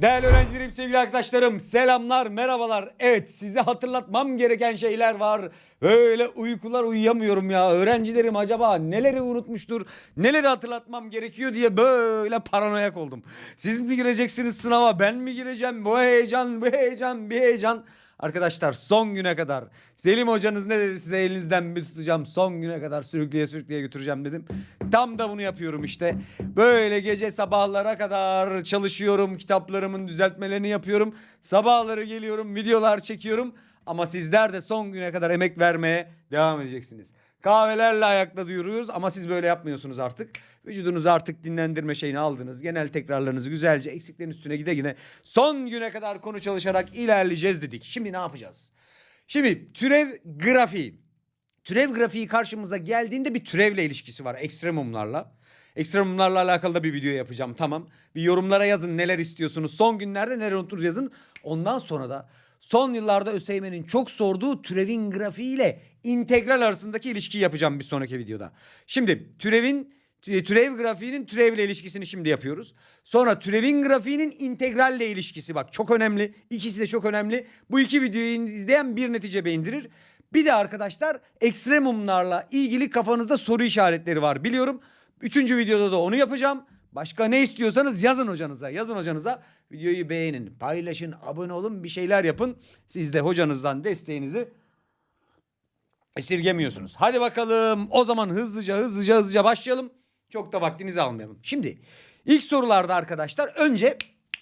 Değerli öğrencilerim, sevgili arkadaşlarım, selamlar, merhabalar. Evet, size hatırlatmam gereken şeyler var. Böyle uykular uyuyamıyorum ya. Öğrencilerim acaba neleri unutmuştur, neleri hatırlatmam gerekiyor diye böyle paranoyak oldum. Siz mi gireceksiniz sınava, ben mi gireceğim? Bu heyecan, bu heyecan, bir heyecan. Arkadaşlar son güne kadar Selim hocanız ne dedi size elinizden bir tutacağım son güne kadar sürükleye sürükleye götüreceğim dedim. Tam da bunu yapıyorum işte. Böyle gece sabahlara kadar çalışıyorum kitaplarımın düzeltmelerini yapıyorum. Sabahları geliyorum videolar çekiyorum ama sizler de son güne kadar emek vermeye devam edeceksiniz. Kahvelerle ayakta duyuruyoruz ama siz böyle yapmıyorsunuz artık. Vücudunuzu artık dinlendirme şeyini aldınız. Genel tekrarlarınızı güzelce eksiklerin üstüne gide gine son güne kadar konu çalışarak ilerleyeceğiz dedik. Şimdi ne yapacağız? Şimdi türev grafiği. Türev grafiği karşımıza geldiğinde bir türevle ilişkisi var ekstremumlarla. Ekstremumlarla alakalı da bir video yapacağım tamam. Bir yorumlara yazın neler istiyorsunuz. Son günlerde neler unuturuz yazın. Ondan sonra da son yıllarda ÖSYM'nin çok sorduğu türevin grafiğiyle integral arasındaki ilişkiyi yapacağım bir sonraki videoda. Şimdi türevin türev grafiğinin türevle ilişkisini şimdi yapıyoruz. Sonra türevin grafiğinin integralle ilişkisi bak çok önemli. İkisi de çok önemli. Bu iki videoyu izleyen bir netice beğendirir. Bir de arkadaşlar ekstremumlarla ilgili kafanızda soru işaretleri var biliyorum. Üçüncü videoda da onu yapacağım. Başka ne istiyorsanız yazın hocanıza. Yazın hocanıza. Videoyu beğenin, paylaşın, abone olun, bir şeyler yapın. Siz de hocanızdan desteğinizi esirgemiyorsunuz. Hadi bakalım o zaman hızlıca hızlıca hızlıca başlayalım. Çok da vaktinizi almayalım. Şimdi ilk sorularda arkadaşlar önce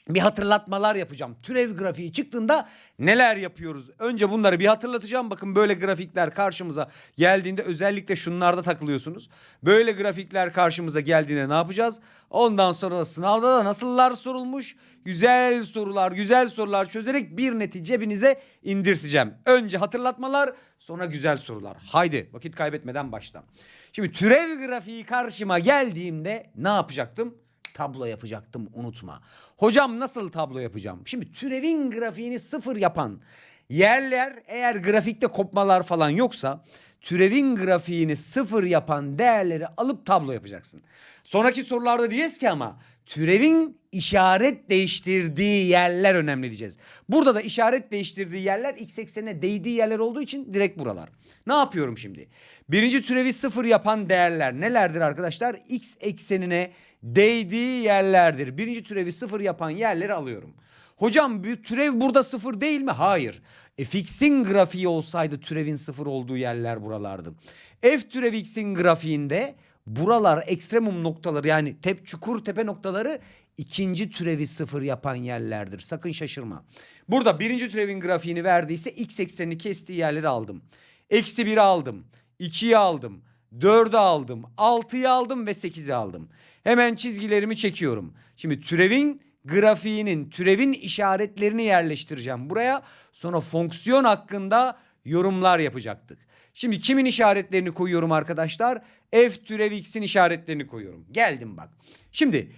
bir hatırlatmalar yapacağım. Türev grafiği çıktığında neler yapıyoruz? Önce bunları bir hatırlatacağım. Bakın böyle grafikler karşımıza geldiğinde özellikle şunlarda takılıyorsunuz. Böyle grafikler karşımıza geldiğinde ne yapacağız? Ondan sonra da sınavda da nasıllar sorulmuş? Güzel sorular, güzel sorular çözerek bir netice cebinize indirteceğim. Önce hatırlatmalar, sonra güzel sorular. Haydi vakit kaybetmeden başla. Şimdi türev grafiği karşıma geldiğimde ne yapacaktım? Tablo yapacaktım unutma. Hocam nasıl tablo yapacağım? Şimdi türevin grafiğini sıfır yapan yerler eğer grafikte kopmalar falan yoksa türevin grafiğini sıfır yapan değerleri alıp tablo yapacaksın. Sonraki sorularda diyeceğiz ki ama türevin işaret değiştirdiği yerler önemli diyeceğiz. Burada da işaret değiştirdiği yerler x eksenine değdiği yerler olduğu için direkt buralar. Ne yapıyorum şimdi? Birinci türevi sıfır yapan değerler nelerdir arkadaşlar? X eksenine değdiği yerlerdir. Birinci türevi sıfır yapan yerleri alıyorum. Hocam bir türev burada sıfır değil mi? Hayır. fx'in grafiği olsaydı türevin sıfır olduğu yerler buralardı. F türev x'in grafiğinde buralar ekstremum noktaları yani tep çukur tepe noktaları ikinci türevi sıfır yapan yerlerdir. Sakın şaşırma. Burada birinci türevin grafiğini verdiyse x eksenini kestiği yerleri aldım. Eksi 1'i aldım. 2'yi aldım. 4'ü aldım. 6'yı aldım ve 8'i aldım. Hemen çizgilerimi çekiyorum. Şimdi türevin grafiğinin, türevin işaretlerini yerleştireceğim buraya. Sonra fonksiyon hakkında yorumlar yapacaktık. Şimdi kimin işaretlerini koyuyorum arkadaşlar? F türev x'in işaretlerini koyuyorum. Geldim bak. Şimdi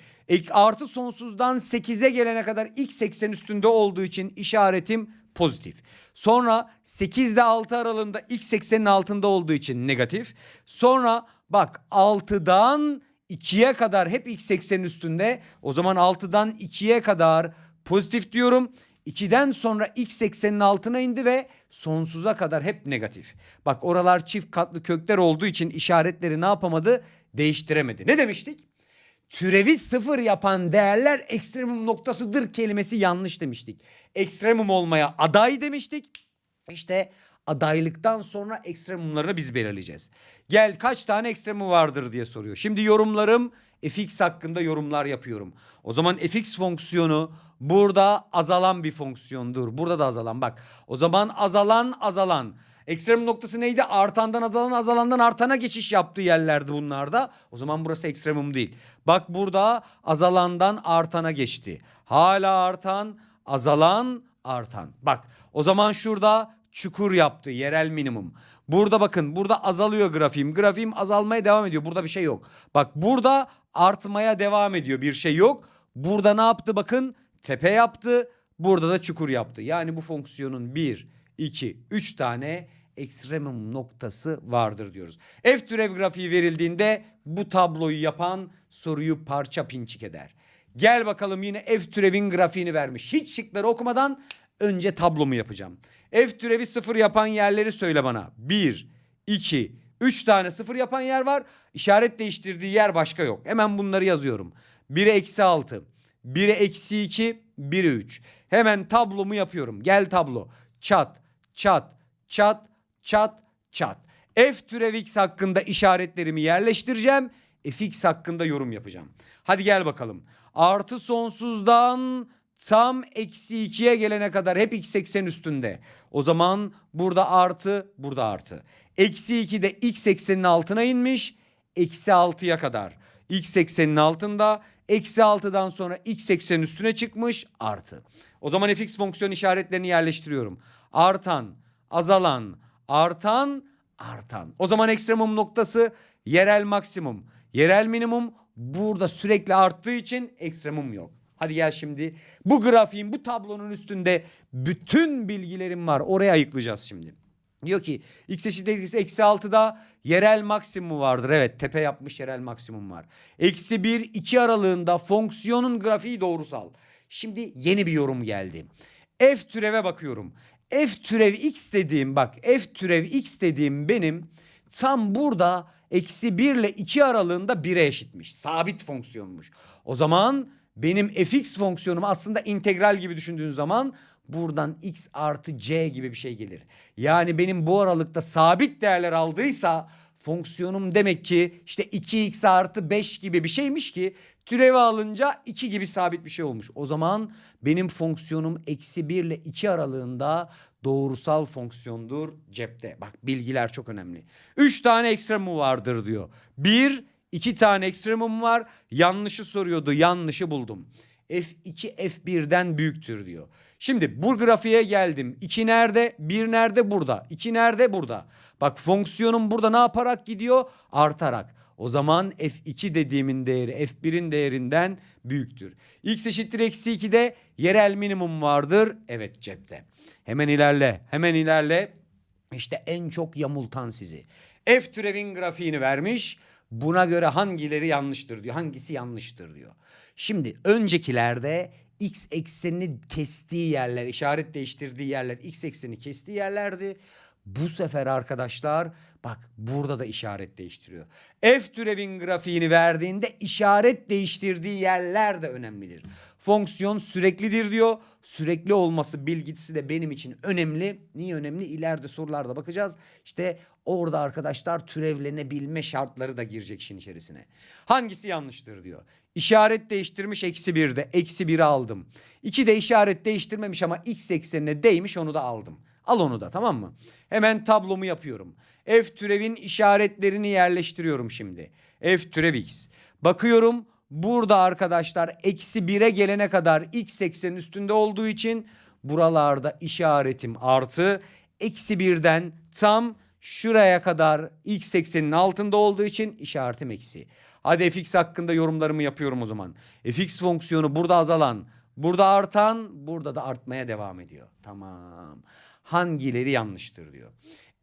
artı sonsuzdan 8'e gelene kadar x eksen üstünde olduğu için işaretim pozitif. Sonra 8 ile 6 aralığında x eksenin altında olduğu için negatif. Sonra bak 6'dan 2'ye kadar hep x eksenin üstünde. O zaman 6'dan 2'ye kadar pozitif diyorum. 2'den sonra x eksenin altına indi ve sonsuza kadar hep negatif. Bak oralar çift katlı kökler olduğu için işaretleri ne yapamadı? Değiştiremedi. Ne demiştik? Türevi sıfır yapan değerler ekstremum noktasıdır kelimesi yanlış demiştik. Ekstremum olmaya aday demiştik. İşte adaylıktan sonra ekstremumlarını biz belirleyeceğiz. Gel kaç tane ekstremum vardır diye soruyor. Şimdi yorumlarım fx hakkında yorumlar yapıyorum. O zaman fx fonksiyonu burada azalan bir fonksiyondur. Burada da azalan bak. O zaman azalan azalan. Ekstremum noktası neydi? Artandan azalan azalandan artana geçiş yaptığı yerlerdi bunlarda. O zaman burası ekstremum değil. Bak burada azalandan artana geçti. Hala artan, azalan, artan. Bak o zaman şurada çukur yaptı yerel minimum. Burada bakın burada azalıyor grafiğim. Grafiğim azalmaya devam ediyor. Burada bir şey yok. Bak burada artmaya devam ediyor. Bir şey yok. Burada ne yaptı bakın? Tepe yaptı. Burada da çukur yaptı. Yani bu fonksiyonun 1, 2, 3 tane ekstremum noktası vardır diyoruz. F türev grafiği verildiğinde bu tabloyu yapan soruyu parça pinçik eder. Gel bakalım yine f türevin grafiğini vermiş. Hiç şıkları okumadan önce tablomu yapacağım. F türevi sıfır yapan yerleri söyle bana. 1, 2, 3 tane sıfır yapan yer var. İşaret değiştirdiği yer başka yok. Hemen bunları yazıyorum. 1'e eksi 6, 1'e eksi 2, 1'e 3. Hemen tablomu yapıyorum. Gel tablo. Çat, çat, çat, çat, çat. F türev x hakkında işaretlerimi yerleştireceğim. Fx hakkında yorum yapacağım. Hadi gel bakalım. Artı sonsuzdan tam eksi 2'ye gelene kadar hep x eksen üstünde. O zaman burada artı burada artı. Eksi 2 de x eksenin altına inmiş. Eksi 6'ya kadar. X eksenin altında. Eksi 6'dan sonra x eksenin üstüne çıkmış artı. O zaman fx fonksiyon işaretlerini yerleştiriyorum. Artan, azalan, artan, artan. O zaman ekstremum noktası yerel maksimum. Yerel minimum burada sürekli arttığı için ekstremum yok. Hadi gel şimdi bu grafiğin bu tablonun üstünde bütün bilgilerim var. Oraya ayıklayacağız şimdi. Diyor ki x eşittir x eksi 6'da yerel maksimum vardır. Evet tepe yapmış yerel maksimum var. Eksi 1 2 aralığında fonksiyonun grafiği doğrusal. Şimdi yeni bir yorum geldi. F türeve bakıyorum. F türev x dediğim bak F türev x dediğim benim tam burada eksi 1 ile 2 aralığında 1'e eşitmiş. Sabit fonksiyonmuş. O zaman benim fx fonksiyonum aslında integral gibi düşündüğün zaman buradan x artı c gibi bir şey gelir. Yani benim bu aralıkta sabit değerler aldıysa fonksiyonum demek ki işte 2x artı 5 gibi bir şeymiş ki türevi alınca 2 gibi sabit bir şey olmuş. O zaman benim fonksiyonum eksi 1 ile 2 aralığında doğrusal fonksiyondur cepte. Bak bilgiler çok önemli. 3 tane ekstremum vardır diyor. 1 2 tane ekstremum var. Yanlışı soruyordu. Yanlışı buldum. F2 F1'den büyüktür diyor. Şimdi bu grafiğe geldim. 2 nerede? 1 nerede? Burada. 2 nerede? Burada. Bak fonksiyonum burada ne yaparak gidiyor? Artarak. O zaman F2 dediğimin değeri F1'in değerinden büyüktür. X eşittir eksi 2'de yerel minimum vardır. Evet cepte. Hemen ilerle. Hemen ilerle. İşte en çok yamultan sizi. F türevin grafiğini vermiş. Buna göre hangileri yanlıştır diyor. Hangisi yanlıştır diyor. Şimdi öncekilerde x eksenini kestiği yerler, işaret değiştirdiği yerler x ekseni kestiği yerlerdi. Bu sefer arkadaşlar bak burada da işaret değiştiriyor. F türevin grafiğini verdiğinde işaret değiştirdiği yerler de önemlidir. Fonksiyon süreklidir diyor. Sürekli olması bilgisi de benim için önemli. Niye önemli? İleride sorularda bakacağız. İşte orada arkadaşlar türevlenebilme şartları da girecek işin içerisine. Hangisi yanlıştır diyor. İşaret değiştirmiş eksi birde. Eksi biri aldım. İki de işaret değiştirmemiş ama x eksenine değmiş onu da aldım. Al onu da tamam mı? Hemen tablomu yapıyorum. F türevin işaretlerini yerleştiriyorum şimdi. F türev x. Bakıyorum burada arkadaşlar eksi 1'e gelene kadar x eksenin üstünde olduğu için buralarda işaretim artı. Eksi birden tam şuraya kadar x eksenin altında olduğu için işaretim eksi. Hadi fx hakkında yorumlarımı yapıyorum o zaman. fx fonksiyonu burada azalan, burada artan, burada da artmaya devam ediyor. Tamam. Hangileri yanlıştır diyor.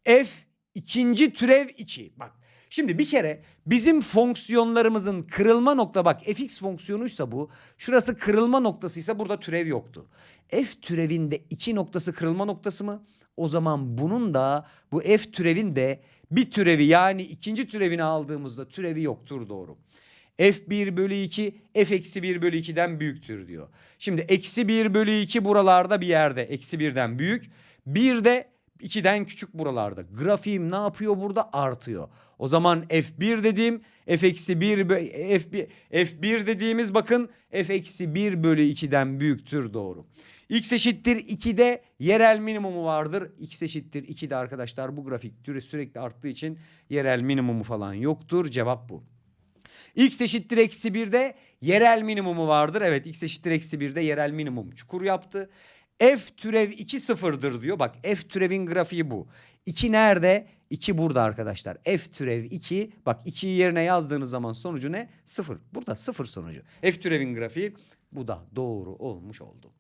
F ikinci türev 2. Bak şimdi bir kere bizim fonksiyonlarımızın kırılma nokta bak fx fonksiyonuysa bu. Şurası kırılma noktasıysa burada türev yoktu. F türevinde 2 noktası kırılma noktası mı? O zaman bunun da bu f türevin de bir türevi yani ikinci türevini aldığımızda türevi yoktur doğru. F1 bölü 2 f eksi 1 bölü 2'den büyüktür diyor. Şimdi eksi 1 bölü 2 buralarda bir yerde eksi 1'den büyük. 1 de 2'den küçük buralarda. Grafiğim ne yapıyor burada? Artıyor. O zaman F1 dediğim F eksi 1 F1, F1 dediğimiz bakın F eksi 1 bölü 2'den büyüktür doğru. X eşittir 2'de yerel minimumu vardır. X eşittir 2'de arkadaşlar bu grafik sürekli arttığı için yerel minimumu falan yoktur. Cevap bu. X eşittir eksi 1'de yerel minimumu vardır. Evet x eşittir eksi 1'de yerel minimum çukur yaptı. F türev 2 sıfırdır diyor. Bak F türevin grafiği bu. 2 nerede? 2 burada arkadaşlar. F türev 2. Bak 2'yi yerine yazdığınız zaman sonucu ne? 0. Burada 0 sonucu. F türevin grafiği Bu da doğru olmuş oldu.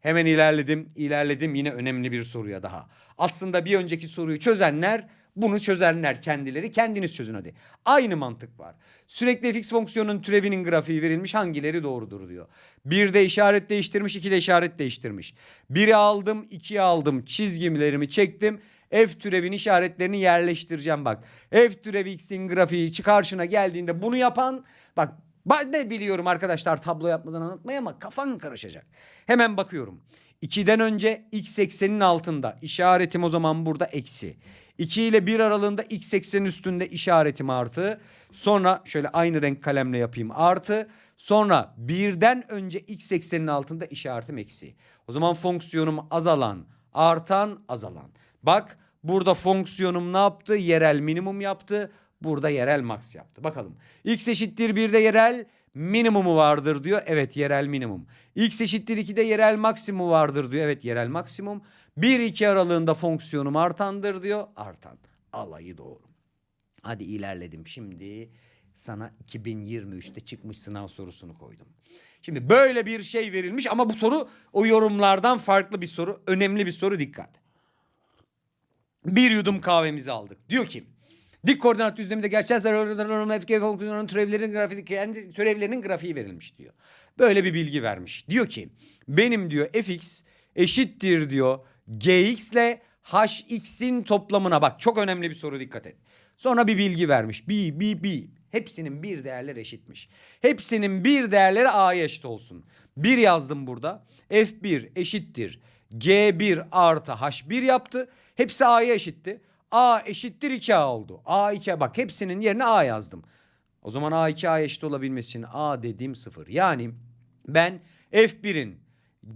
Hemen ilerledim, ilerledim yine önemli bir soruya daha. Aslında bir önceki soruyu çözenler bunu çözenler kendileri. Kendiniz çözün hadi. Aynı mantık var. Sürekli fx fonksiyonun türevinin grafiği verilmiş hangileri doğrudur diyor. Bir de işaret değiştirmiş, iki de işaret değiştirmiş. Biri aldım, ikiye aldım. Çizgilerimi çektim. F türevin işaretlerini yerleştireceğim bak. F türevi x'in grafiği karşına geldiğinde bunu yapan bak ben de biliyorum arkadaşlar tablo yapmadan anlatmayı ama kafan karışacak. Hemen bakıyorum. 2'den önce x eksenin altında işaretim o zaman burada eksi. 2 ile 1 aralığında x eksenin üstünde işaretim artı. Sonra şöyle aynı renk kalemle yapayım artı. Sonra birden önce x eksenin altında işaretim eksi. O zaman fonksiyonum azalan, artan, azalan. Bak burada fonksiyonum ne yaptı? Yerel minimum yaptı. Burada yerel max yaptı. Bakalım. X eşittir 1'de yerel minimumu vardır diyor. Evet yerel minimum. X eşittir 2'de yerel maksimumu vardır diyor. Evet yerel maksimum. 1-2 aralığında fonksiyonum artandır diyor. Artan. Alayı doğru. Hadi ilerledim. Şimdi sana 2023'te çıkmış sınav sorusunu koydum. Şimdi böyle bir şey verilmiş ama bu soru o yorumlardan farklı bir soru. Önemli bir soru dikkat. Bir yudum kahvemizi aldık. Diyor ki dik koordinat düzleminde gerçel sayıların fk fonksiyonunun türevlerinin grafiği kendi türevlerinin grafiği verilmiş diyor. Böyle bir bilgi vermiş. Diyor ki benim diyor fx eşittir diyor gx ile hx'in toplamına bak çok önemli bir soru dikkat et. Sonra bir bilgi vermiş. B, B, B. Hepsinin bir değerleri eşitmiş. Hepsinin bir değerleri a'ya eşit olsun. Bir yazdım burada. F1 eşittir. G1 artı H1 yaptı. Hepsi A'ya eşitti. A eşittir 2A oldu. A 2 bak hepsinin yerine A yazdım. O zaman A 2 A eşit olabilmesi için A dediğim sıfır. Yani ben F1'in,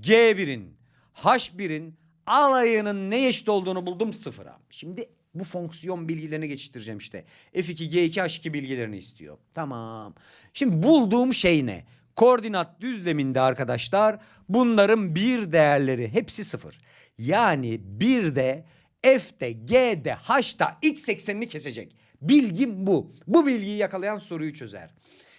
G1'in, H1'in alayının ne eşit olduğunu buldum sıfıra. Şimdi bu fonksiyon bilgilerini geçiştireceğim işte. F2, G2, H2 bilgilerini istiyor. Tamam. Şimdi bulduğum şey ne? Koordinat düzleminde arkadaşlar bunların bir değerleri hepsi sıfır. Yani bir de F'de, G'de, H'da x eksenini kesecek. Bilgim bu. Bu bilgiyi yakalayan soruyu çözer.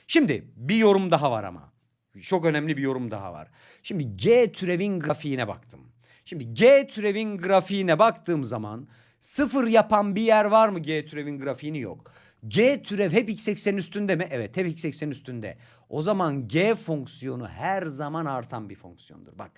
Şimdi bir yorum daha var ama. Çok önemli bir yorum daha var. Şimdi G türevin grafiğine baktım. Şimdi G türevin grafiğine baktığım zaman sıfır yapan bir yer var mı G türevin grafiğini yok. G türev hep x eksenin üstünde mi? Evet hep x eksenin üstünde. O zaman G fonksiyonu her zaman artan bir fonksiyondur. Bak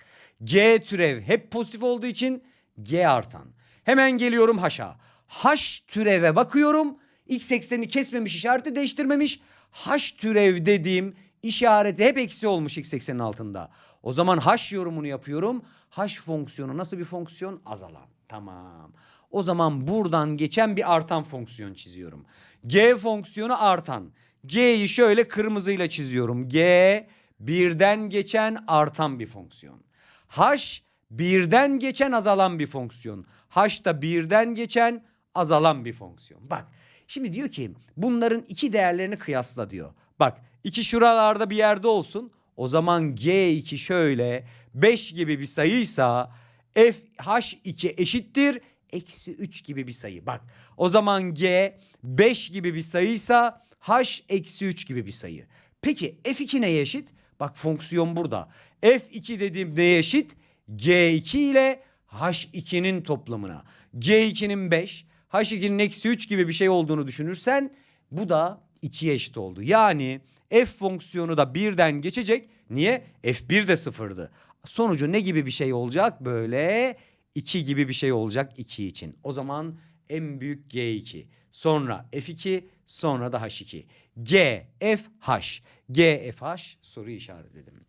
G türev hep pozitif olduğu için G artan. Hemen geliyorum H'a. H türeve bakıyorum. X eksenini kesmemiş işareti değiştirmemiş. H türev dediğim işareti hep eksi olmuş x eksenin altında. O zaman H yorumunu yapıyorum. H fonksiyonu nasıl bir fonksiyon? Azalan. Tamam. O zaman buradan geçen bir artan fonksiyon çiziyorum. G fonksiyonu artan. G'yi şöyle kırmızıyla çiziyorum. G birden geçen artan bir fonksiyon. H birden geçen azalan bir fonksiyon. H da birden geçen azalan bir fonksiyon. Bak şimdi diyor ki bunların iki değerlerini kıyasla diyor. Bak iki şuralarda bir yerde olsun. O zaman G2 şöyle 5 gibi bir sayıysa F H2 eşittir eksi 3 gibi bir sayı. Bak o zaman G 5 gibi bir sayıysa H eksi 3 gibi bir sayı. Peki F2 neye eşit? Bak fonksiyon burada. F2 dediğim neye eşit? G2 ile H2'nin toplamına. G2'nin 5, H2'nin eksi 3 gibi bir şey olduğunu düşünürsen bu da 2'ye eşit oldu. Yani f fonksiyonu da birden geçecek. Niye? f1 de sıfırdı. Sonucu ne gibi bir şey olacak? Böyle 2 gibi bir şey olacak 2 için. O zaman en büyük G2. Sonra F2 sonra da H2. G, F, H. G, F, H soruyu işaretledim.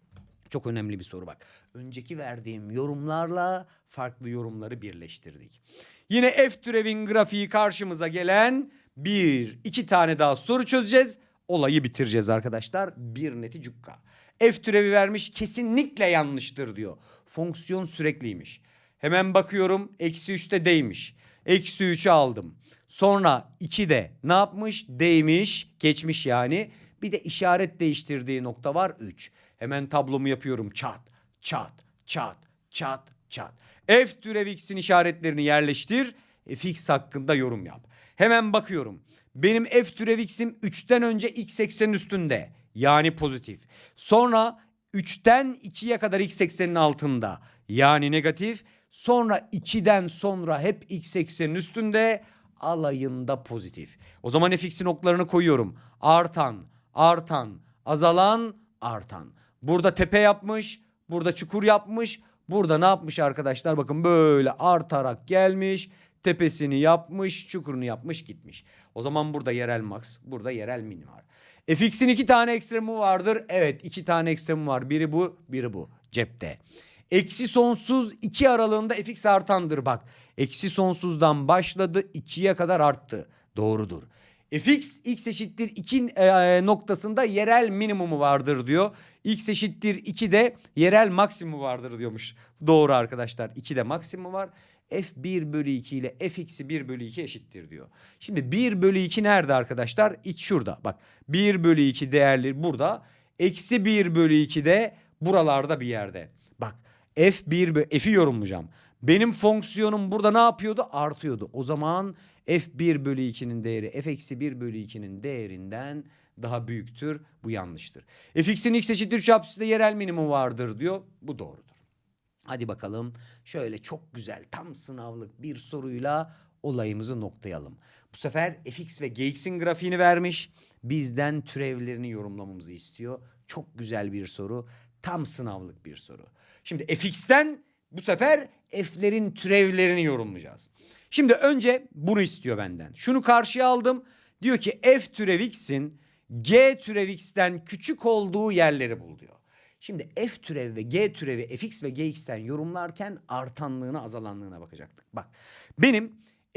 Çok önemli bir soru bak. Önceki verdiğim yorumlarla farklı yorumları birleştirdik. Yine F türevin grafiği karşımıza gelen bir, iki tane daha soru çözeceğiz. Olayı bitireceğiz arkadaşlar. Bir neti cukka. F türevi vermiş kesinlikle yanlıştır diyor. Fonksiyon sürekliymiş. Hemen bakıyorum eksi 3'te değmiş. Eksi 3'ü aldım. Sonra 2'de ne yapmış? Değmiş, geçmiş yani. Bir de işaret değiştirdiği nokta var 3. Hemen tablomu yapıyorum. Çat, çat, çat, çat, çat. F türev x'in işaretlerini yerleştir. Fx hakkında yorum yap. Hemen bakıyorum. Benim f türev x'im 3'ten önce x eksenin üstünde. Yani pozitif. Sonra 3'ten 2'ye kadar x eksenin altında yani negatif. Sonra 2'den sonra hep x eksenin üstünde alayında pozitif. O zaman fx'in oklarını koyuyorum. Artan, artan, azalan, artan. Burada tepe yapmış, burada çukur yapmış. Burada ne yapmış arkadaşlar? Bakın böyle artarak gelmiş. Tepesini yapmış, çukurunu yapmış gitmiş. O zaman burada yerel max, burada yerel min var. fx'in iki tane ekstremi vardır. Evet iki tane ekstremi var. Biri bu, biri bu cepte. Eksi sonsuz 2 aralığında fx artandır bak. Eksi sonsuzdan başladı 2'ye kadar arttı. Doğrudur. Fx x eşittir 2 noktasında yerel minimumu vardır diyor. x eşittir 2 de yerel maksimumu vardır diyormuş. Doğru arkadaşlar 2 de maksimumu var. f1 bölü 2 ile fx'i 1 bölü 2 eşittir diyor. Şimdi 1 bölü 2 nerede arkadaşlar? İlk şurada bak 1 bölü 2 değerli burada. Eksi 1 bölü 2 de buralarda bir yerde. Bak f1 bö- f'i yorumlayacağım. Benim fonksiyonum burada ne yapıyordu? Artıyordu. O zaman f1 bölü 2'nin değeri f eksi 1 bölü 2'nin değerinden daha büyüktür. Bu yanlıştır. fx'in x eşittir 3 apsisinde yerel minimum vardır diyor. Bu doğrudur. Hadi bakalım şöyle çok güzel tam sınavlık bir soruyla olayımızı noklayalım. Bu sefer fx ve gx'in grafiğini vermiş. Bizden türevlerini yorumlamamızı istiyor. Çok güzel bir soru. Tam sınavlık bir soru. Şimdi fx'ten bu sefer f'lerin türevlerini yorumlayacağız. Şimdi önce bunu istiyor benden. Şunu karşıya aldım. Diyor ki f türev x'in g türev x'ten küçük olduğu yerleri bul diyor. Şimdi f türev ve g türevi fx ve gx'ten yorumlarken artanlığına azalanlığına bakacaktık. Bak benim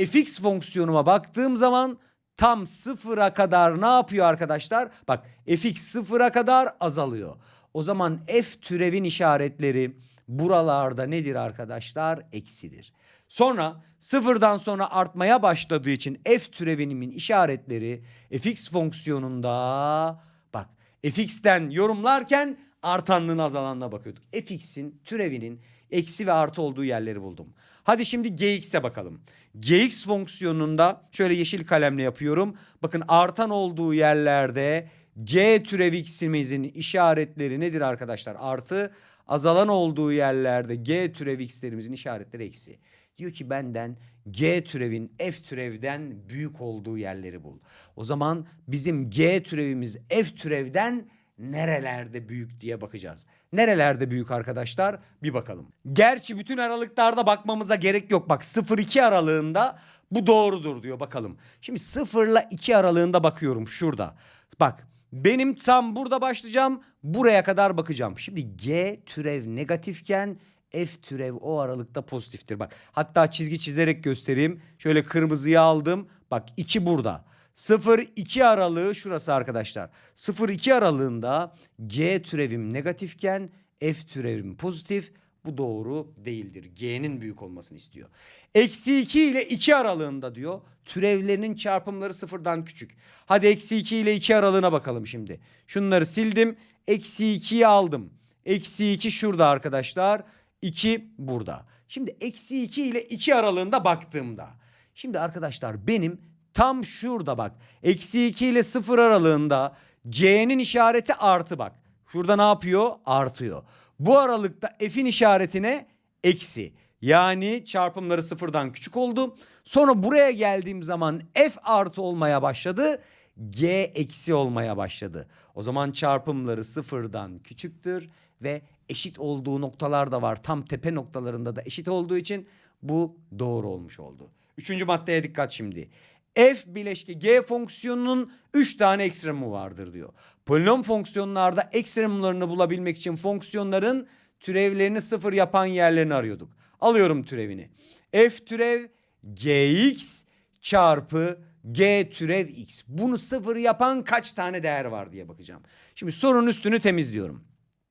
fx fonksiyonuma baktığım zaman tam sıfıra kadar ne yapıyor arkadaşlar? Bak fx sıfıra kadar azalıyor. O zaman f türevin işaretleri buralarda nedir arkadaşlar? Eksidir. Sonra sıfırdan sonra artmaya başladığı için f türevinimin işaretleri fx fonksiyonunda bak fx'ten yorumlarken artanlığına azalanına bakıyorduk. fx'in türevinin eksi ve artı olduğu yerleri buldum. Hadi şimdi gx'e bakalım. gx fonksiyonunda şöyle yeşil kalemle yapıyorum. Bakın artan olduğu yerlerde g türev x'imizin işaretleri nedir arkadaşlar? Artı azalan olduğu yerlerde g türev x'lerimizin işaretleri eksi. Diyor ki benden g türevin f türevden büyük olduğu yerleri bul. O zaman bizim g türevimiz f türevden nerelerde büyük diye bakacağız. Nerelerde büyük arkadaşlar? Bir bakalım. Gerçi bütün aralıklarda bakmamıza gerek yok. Bak 0-2 aralığında bu doğrudur diyor bakalım. Şimdi 0 ile 2 aralığında bakıyorum şurada. Bak benim tam burada başlayacağım. Buraya kadar bakacağım. Şimdi G türev negatifken F türev o aralıkta pozitiftir. Bak hatta çizgi çizerek göstereyim. Şöyle kırmızıyı aldım. Bak 2 burada. 0-2 aralığı şurası arkadaşlar. 0-2 aralığında G türevim negatifken F türevim pozitif. Bu doğru değildir. G'nin büyük olmasını istiyor. Eksi 2 ile 2 aralığında diyor. Türevlerinin çarpımları sıfırdan küçük. Hadi eksi 2 ile 2 aralığına bakalım şimdi. Şunları sildim. Eksi 2'yi aldım. Eksi 2 şurada arkadaşlar. 2 burada. Şimdi eksi 2 ile 2 aralığında baktığımda. Şimdi arkadaşlar benim tam şurada bak. Eksi 2 ile 0 aralığında G'nin işareti artı bak. Şurada ne yapıyor? Artıyor. Bu aralıkta F'in işaretine eksi. Yani çarpımları sıfırdan küçük oldu. Sonra buraya geldiğim zaman F artı olmaya başladı. G eksi olmaya başladı. O zaman çarpımları sıfırdan küçüktür ve eşit olduğu noktalar da var. Tam tepe noktalarında da eşit olduğu için bu doğru olmuş oldu. Üçüncü maddeye dikkat şimdi. F bileşki G fonksiyonunun 3 tane ekstremi vardır diyor. Polinom fonksiyonlarda ekstremlerini bulabilmek için fonksiyonların türevlerini sıfır yapan yerlerini arıyorduk. Alıyorum türevini. F türev Gx çarpı G türev X. Bunu sıfır yapan kaç tane değer var diye bakacağım. Şimdi sorunun üstünü temizliyorum.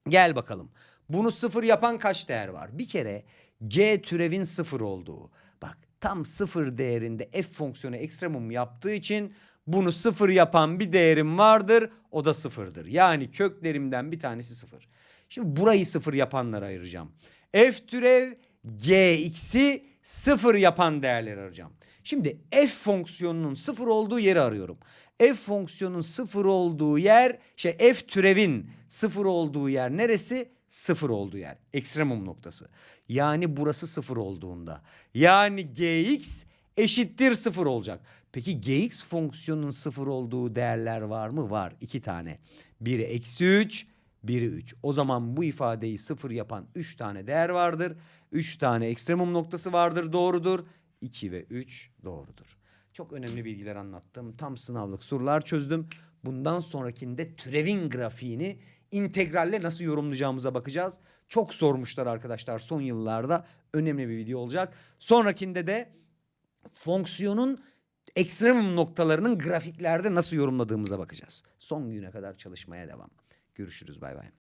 Gel bakalım. Bunu sıfır yapan kaç değer var? Bir kere G türevin sıfır olduğu. Tam sıfır değerinde f fonksiyonu ekstremum yaptığı için bunu sıfır yapan bir değerim vardır. O da sıfırdır. Yani köklerimden bir tanesi sıfır. Şimdi burayı sıfır yapanlara ayıracağım. F türev gx'i sıfır yapan değerleri arayacağım. Şimdi f fonksiyonunun sıfır olduğu yeri arıyorum. f fonksiyonun sıfır olduğu yer şey f türevin sıfır olduğu yer neresi? Sıfır olduğu yer. Ekstremum noktası. Yani burası sıfır olduğunda. Yani gx eşittir sıfır olacak. Peki gx fonksiyonunun sıfır olduğu değerler var mı? Var. iki tane. Biri eksi 3, biri 3. O zaman bu ifadeyi sıfır yapan 3 tane değer vardır. 3 tane ekstremum noktası vardır. Doğrudur. 2 ve 3 doğrudur. Çok önemli bilgiler anlattım. Tam sınavlık sorular çözdüm. Bundan sonrakinde türevin grafiğini integralle nasıl yorumlayacağımıza bakacağız. Çok sormuşlar arkadaşlar son yıllarda. Önemli bir video olacak. Sonrakinde de fonksiyonun ekstremum noktalarının grafiklerde nasıl yorumladığımıza bakacağız. Son güne kadar çalışmaya devam. Görüşürüz bay bay.